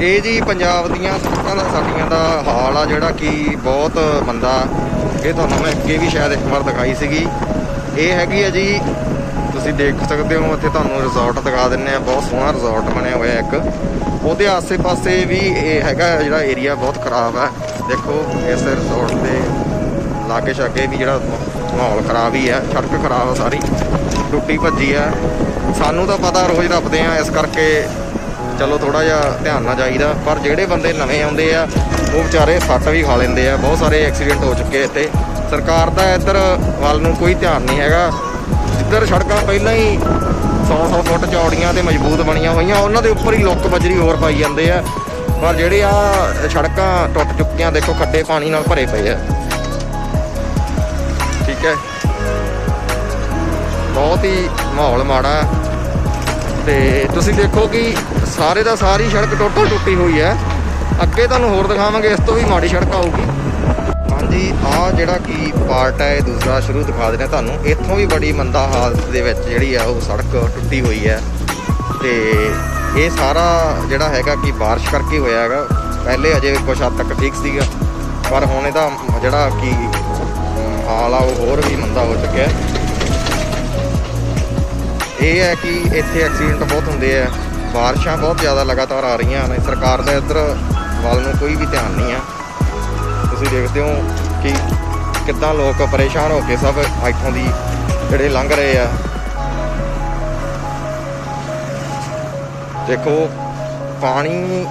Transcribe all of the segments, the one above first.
ਇਹ ਜੀ ਪੰਜਾਬ ਦੀਆਂ ਸੜਕਾਂ ਦਾ, ਸਾਡੀਆਂ ਦਾ ਹਾਲ ਆ ਜਿਹੜਾ ਕਿ ਬਹੁਤ ਮੰਦਾ। ਇਹ ਤੁਹਾਨੂੰ ਮੈਂ ਅੱਗੇ ਵੀ ਸ਼ਾਇਦ ਇੱਕ ਵਾਰ ਦਿਖਾਈ ਸੀਗੀ। ਇਹ ਹੈਗੀ ਆ ਜੀ, ਤੁਸੀਂ ਦੇਖ ਸਕਦੇ ਹੋ, ਇੱਥੇ ਤੁਹਾਨੂੰ ਰਿਜ਼ੋਰਟ ਦਿਖਾ ਦਿੰਨੇ ਆ। ਬਹੁਤ ਸੋਹਣਾ ਰਿਜ਼ੋਰਟ ਬਣਿਆ ਹੋਇਆ ਇੱਕ। ਉਹਦੇ ਆਸੇ-ਪਾਸੇ ਵੀ ਇਹ ਹੈਗਾ ਜਿਹੜਾ ਏਰੀਆ ਬਹੁਤ ਖਰਾਬ ਹੈ ਦੇਖੋ, ਇਸ ਰਿਜ਼ੋਰਟ ਦੇ ਲਾਗੇ ਛਾਗੇ ਵੀ ਜਿਹੜਾ ਮਾਹੌਲ ਖਰਾਬ ਹੀ ਹੈ ਸੜਕ ਖਰਾਬ ਆ ਸਾਰੀ। ਟੁੱਟੀ ਭੱਜੀ ਆ। ਸਾਨੂੰ ਤਾਂ ਪਤਾ ਰੋਜ਼ ਰੱਬਦੇ ਆ, ਇਸ ਕਰਕੇ ਚਲੋ ਥੋੜਾ ਜਿਹਾ ਧਿਆਨ ਨਾਲ ਜਾਈਦਾ, ਪਰ ਜਿਹੜੇ ਬੰਦੇ ਨਵੇਂ ਆਉਂਦੇ ਆ, ਉਹ ਵਿਚਾਰੇ ਸੱਟ ਵੀ ਖਾ ਲੈਂਦੇ ਆ। ਬਹੁਤ ਸਾਰੇ ਐਕਸੀਡੈਂਟ ਹੋ ਚੁੱਕੇ ਇੱਥੇ। ਸਰਕਾਰ ਦਾ ਇੱਧਰ ਵੱਲ ਨੂੰ ਕੋਈ ਧਿਆਨ ਨਹੀਂ ਹੈਗਾ। ਜਿੱਧਰ ਸੜਕਾਂ ਪਹਿਲਾਂ ਹੀ 100-100 ਫੁੱਟ ਚੌੜੀਆਂ ਤੇ ਮਜ਼ਬੂਤ ਬਣੀਆਂ ਹੋਈਆਂ, ਉਹਨਾਂ ਦੇ ਉੱਪਰ ਹੀ ਲੁੱਕ ਬਜਰੀ ਹੋਰ ਪਾਈ ਜਾਂਦੇ ਆ। ਪਰ ਜਿਹੜੇ ਆ ਸੜਕਾਂ ਟੁੱਟ ਚੁੱਕੀਆਂ, ਦੇਖੋ ਖੱਡੇ ਪਾਣੀ ਨਾਲ ਭਰੇ ਪਏ ਆ। ਠੀਕ ਹੈ। ਬਹੁਤ ਹੀ ਮਾਹੌਲ ਮਾੜਾ। ਤੇ ਤੁਸੀਂ ਦੇਖੋ ਕਿ ਸਾਰੇ ਦਾ ਸਾਰੀ ਸੜਕ ਟੋਟਲ ਟੁੱਟੀ ਹੋਈ ਹੈ। ਅੱਗੇ ਤੁਹਾਨੂੰ ਹੋਰ ਦਿਖਾਵਾਂਗੇ, ਇਸ ਤੋਂ ਵੀ ਮਾੜੀ ਸੜਕ ਆਊਗੀ। ਹਾਂਜੀ, ਆਹ ਜਿਹੜਾ ਕੀ ਪਾਰਟ ਹੈ, ਇਹ ਦੂਸਰਾ ਸ਼ੁਰੂ ਦਿਖਾ ਦਿੰਦੇ ਹਾਂ ਤੁਹਾਨੂੰ। ਇੱਥੋਂ ਵੀ ਬੜੀ ਮੰਦਾ ਹਾਲਤ ਦੇ ਵਿੱਚ ਜਿਹੜੀ ਆ ਉਹ ਸੜਕ ਟੁੱਟੀ ਹੋਈ ਹੈ। ਤੇ ਇਹ ਸਾਰਾ ਜਿਹੜਾ ਹੈਗਾ ਕਿ ਬਾਰਿਸ਼ ਕਰਕੇ ਹੋਇਆ ਹੈਗਾ। ਪਹਿਲੇ ਅਜੇ ਕੁਛ ਹੱਦ ਤੱਕ ਠੀਕ ਸੀਗਾ। ਪਰ ਹੁਣ ਇਹਦਾ ਜਿਹੜਾ ਕਿ ਹਾਲ ਆ, ਉਹ ਹੋਰ ਵੀ ਮੰਦਾ ਹੋ ਚੁੱਕਿਆ ਹੈ। ਇਹ ਹੈ ਕਿ ਇੱਥੇ ਐਕਸੀਡੈਂਟ ਬਹੁਤ ਹੁੰਦੇ ਆ। ਬਾਰਿਸ਼ਾਂ ਬਹੁਤ ਜ਼ਿਆਦਾ ਲਗਾਤਾਰ ਆ ਰਹੀਆਂ ਨੇ। ਸਰਕਾਰ ਦਾ ਇੱਧਰ ਵੱਲ ਨੂੰ ਕੋਈ ਵੀ ਧਿਆਨ ਨਹੀਂ ਆ। ਤੁਸੀਂ ਦੇਖਦੇ ਹੋ ਕਿ ਕਿੱਦਾਂ ਲੋਕ ਪਰੇਸ਼ਾਨ ਹੋ ਕੇ ਸਭ ਇੱਥੋਂ ਦੀ ਜਿਹੜੇ ਲੰਘ ਰਹੇ ਆ। ਦੇਖੋ, ਪਾਣੀ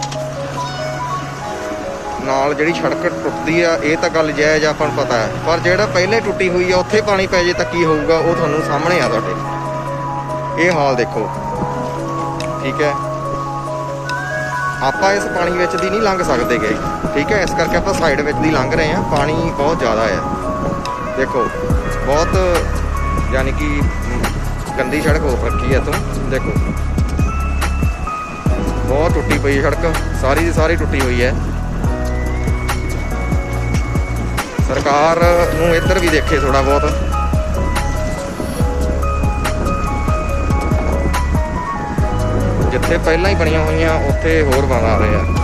ਨਾਲ ਜਿਹੜੀ ਸੜਕ ਟੁੱਟਦੀ ਆ, ਇਹ ਤਾਂ ਗੱਲ ਜਾਇਜ਼ ਆਪਾਂ ਨੂੰ ਪਤਾ ਹੈ। ਪਰ ਜਿਹੜਾ ਪਹਿਲੇ ਟੁੱਟੀ ਹੋਈ ਆ, ਉੱਥੇ ਪਾਣੀ ਪੈ ਜੇ ਤਾਂ ਕੀ ਹੋਊਗਾ, ਉਹ ਤੁਹਾਨੂੰ ਸਾਹਮਣੇ ਆ ਤੁਹਾਡੇ। ਇਹ ਹਾਲ ਦੇਖੋ। ਠੀਕ ਹੈ। ਆਪਾਂ ਇਸ ਪਾਣੀ ਵਿੱਚ ਦੀ ਨਹੀਂ ਲੰਘ ਸਕਦੇ ਗਏ ਠੀਕ ਹੈ, ਇਸ ਕਰਕੇ ਆਪਾਂ ਸਾਈਡ ਵਿੱਚ ਦੀ ਲੰਘ ਰਹੇ ਹਾਂ। ਪਾਣੀ ਬਹੁਤ ਜ਼ਿਆਦਾ ਹੈ। ਦੇਖੋ, ਬਹੁਤ ਯਾਨੀ ਕਿ ਗੰਦੀ ਸੜਕ ਹੋ ਰੱਖੀ ਹੈ ਤੋਂ ਦੇਖੋ। ਬਹੁਤ ਟੁੱਟੀ ਪਈ ਹੈ ਸੜਕ। ਸਾਰੀ ਦੀ ਸਾਰੀ ਟੁੱਟੀ ਹੋਈ ਹੈ। ਸਰਕਾਰ ਨੂੰ ਇੱਧਰ ਵੀ ਦੇਖੇ ਥੋੜਾ ਬਹੁਤ। ਜਿੱਥੇ ਪਹਿਲਾਂ ਹੀ ਬਣੀਆਂ ਹੋਈਆਂ ਉੱਥੇ ਹੋਰ ਬਣਾ ਰਹੇ ਆ।